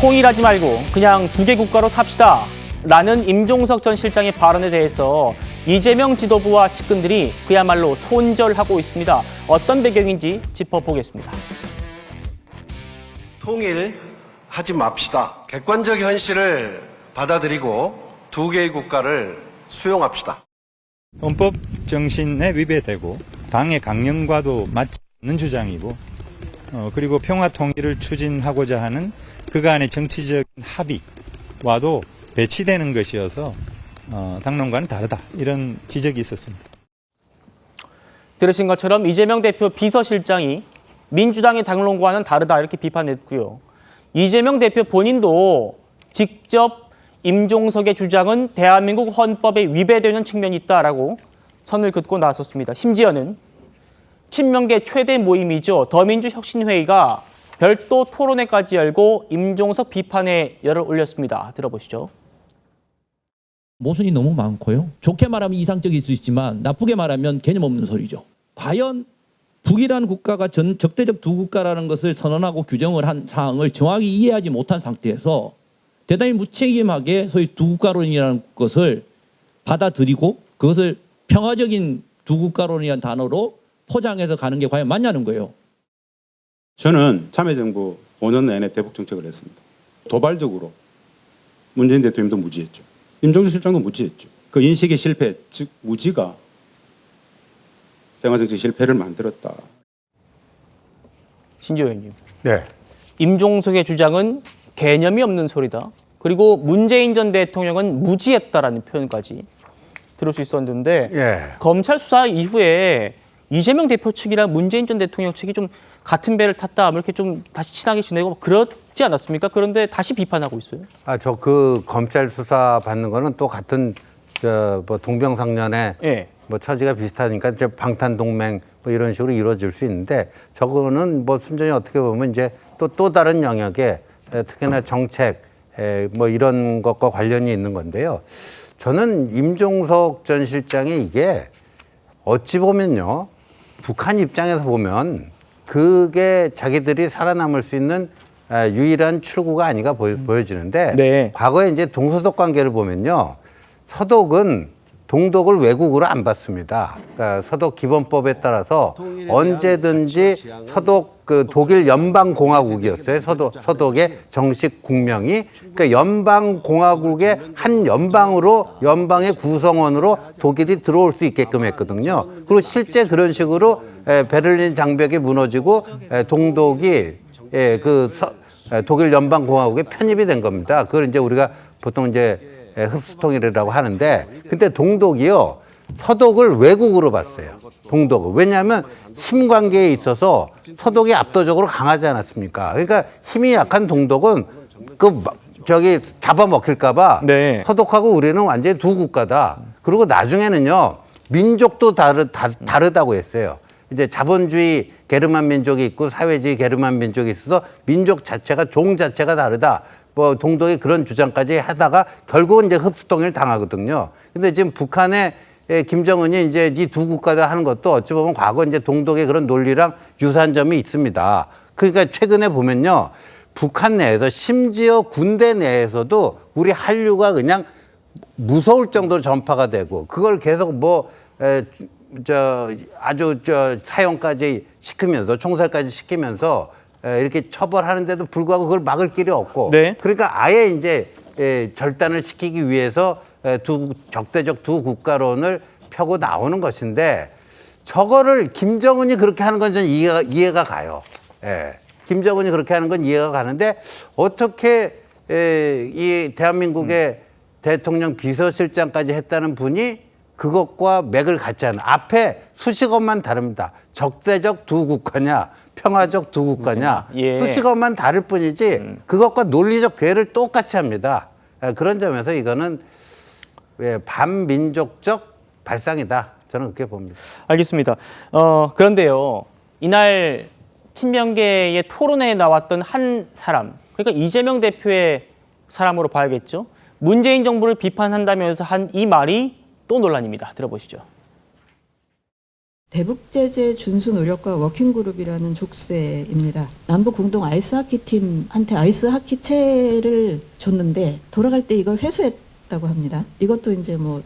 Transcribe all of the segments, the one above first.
통일하지 말고 그냥 두 개 국가로 삽시다. 라는 임종석 전 실장의 발언에 대해서 이재명 지도부와 측근들이 그야말로 손절하고 있습니다. 어떤 배경인지 짚어보겠습니다. 통일하지 맙시다. 객관적 현실을 받아들이고 두 개의 국가를 수용합시다. 헌법 정신에 위배되고 당의 강령과도 맞지 않는 주장이고 어, 그리고 평화 통일을 추진하고자 하는 그간의 정치적 합의와도 배치되는 것이어서 어, 당론과는 다르다 이런 지적이 있었습니다. 들으신 것처럼 이재명 대표 비서실장이 민주당의 당론과는 다르다 이렇게 비판했고요. 이재명 대표 본인도 직접 임종석의 주장은 대한민국 헌법에 위배되는 측면이 있다라고 선을 긋고 나섰습니다. 심지어는 친명계 최대 모임이죠. 더민주 혁신회의가 별도 토론회까지 열고 임종석 비판에 열을 올렸습니다. 들어보시죠. 모순이 너무 많고요. 좋게 말하면 이상적일 수 있지만 나쁘게 말하면 개념 없는 소리죠. 과연 북이라는 국가가 전 적대적 두 국가라는 것을 선언하고 규정을 한 사항을 정확히 이해하지 못한 상태에서 대단히 무책임하게 소위 두 국가론이라는 것을 받아들이고 그것을 평화적인 두 국가론이라는 단어로 포장해서 가는 게 과연 맞냐는 거예요. 저는 참여정부 5년 내내 대북 정책을 했습니다. 도발적으로 문재인 대통령도 무지했죠. 임종석 실장도 무지했죠. 그 인식의 실패, 즉 무지가 평화정책 실패를 만들었다. 신지호 의원님. 네. 임종석의 주장은 개념이 없는 소리다. 그리고 문재인 전 대통령은 무지했다라는 표현까지 들을 수 있었는데 예. 검찰 수사 이후에 이재명 대표 측이랑 문재인 전 대통령 측이 좀 같은 배를 탔다 뭐 이렇게 좀 다시 친하게 지내고 그렇지 않았습니까? 그런데 다시 비판하고 있어요. 아, 저 그 검찰 수사 받는 거는 또 같은 저 뭐 동병상련의 예. 뭐 처지가 비슷하니까 이제 방탄 동맹 뭐 이런 식으로 이루어질 수 있는데 저거는 뭐 순전히 어떻게 보면 이제 또또 다른 영역에 에, 특히나 정책 에, 뭐 이런 것과 관련이 있는 건데요. 저는 임종석 전 실장이 이게 어찌 보면요. 북한 입장에서 보면 그게 자기들이 살아남을 수 있는 아, 유일한 출구가 아닌가 보여, 보여지는데 네. 과거에 이제 동서독 관계를 보면요. 서독은 동독을 외국으로 안 받습니다. 그러니까 서독 기본법에 따라서 언제든지 서독 그 독일 연방 공화국이었어요. 서독 서독의 정식 국명이 그러니까 연방 공화국의 한 연방으로 연방의 구성원으로 독일이 들어올 수 있게끔 했거든요. 그리고 실제 그런 식으로 에, 베를린 장벽이 무너지고 에, 동독이 예, 그 서, 에, 독일 연방 공화국에 편입이 된 겁니다. 그걸 이제 우리가 보통 이제 예, 흡수통일이라고 하는데 근데 동독이요. 서독을 외국으로 봤어요. 동독을. 왜냐하면 힘 관계에 있어서 서독이 압도적으로 강하지 않았습니까? 그러니까 힘이 약한 동독은 그막 저기 잡아먹힐까봐 네. 서독하고 우리는 완전히 두 국가다. 그리고 나중에는요 민족도 다르, 다, 다르다고 했어요. 이제 자본주의 게르만 민족이 있고 사회주의 게르만 민족이 있어서 민족 자체가 종 자체가 다르다. 뭐 동독이 그런 주장까지 하다가 결국은 이제 흡수통일 당하거든요. 근데 지금 북한의 예, 김정은이 이제 이 두 국가다 하는 것도 어찌 보면 과거 이제 동독의 그런 논리랑 유사한 점이 있습니다. 그러니까 최근에 보면요. 북한 내에서 심지어 군대 내에서도 우리 한류가 그냥 무서울 정도로 전파가 되고 그걸 계속 뭐, 에, 저, 아주 저 사형까지 시키면서 총살까지 시키면서 에, 이렇게 처벌하는데도 불구하고 그걸 막을 길이 없고 네. 그러니까 아예 이제 에, 절단을 시키기 위해서 에, 두 적대적 두 국가론을 펴고 나오는 것인데 저거를 김정은이 그렇게 하는 건 저는 이해가, 이해가 가요. 예. 김정은이 그렇게 하는 건 이해가 가는데 어떻게 에, 이 대한민국의 대통령 비서실장까지 했다는 분이 그것과 맥을 같지 않은 앞에 수식어만 다릅니다. 적대적 두 국가냐, 평화적 두 국가냐, 예. 수식어만 다를 뿐이지 그것과 논리적 궤를 똑같이 합니다. 에, 그런 점에서 이거는 예, 반민족적 발상이다. 저는 그렇게 봅니다. 알겠습니다. 어, 그런데요. 이날 친명계의 토론회에 나왔던 한 사람, 그러니까 이재명 대표의 사람으로 봐야겠죠. 문재인 정부를 비판한다면서 한 이 말이 또 논란입니다. 들어보시죠. 대북제재 준수 노력과 워킹그룹이라는 족쇄입니다. 남북 공동 아이스 하키 팀한테 아이스 하키 채를 줬는데 돌아갈 때 이걸 회수했다고 합니다. 이것도 이제 뭐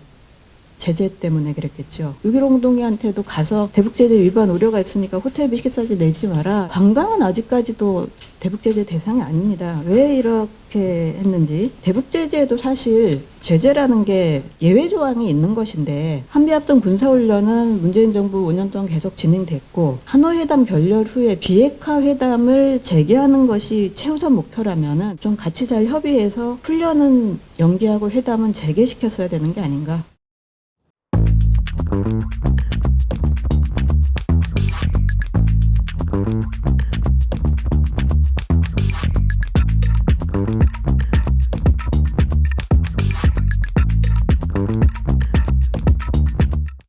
제재 때문에 그랬겠죠. 6.15 공동회한테도 가서 대북제재 위반 우려가 있으니까 호텔비 식사비 내지 마라. 관광은 아직까지도 대북제재 대상이 아닙니다. 왜 이렇게 했는지. 대북제재에도 사실 제재라는 게 예외 조항이 있는 것인데 한미합동 군사훈련은 문재인 정부 5년 동안 계속 진행됐고 한호회담 결렬 후에 비핵화 회담을 재개하는 것이 최우선 목표라면은 좀 같이 잘 협의해서 훈련은 연기하고 회담은 재개시켰어야 되는 게 아닌가. Thank you.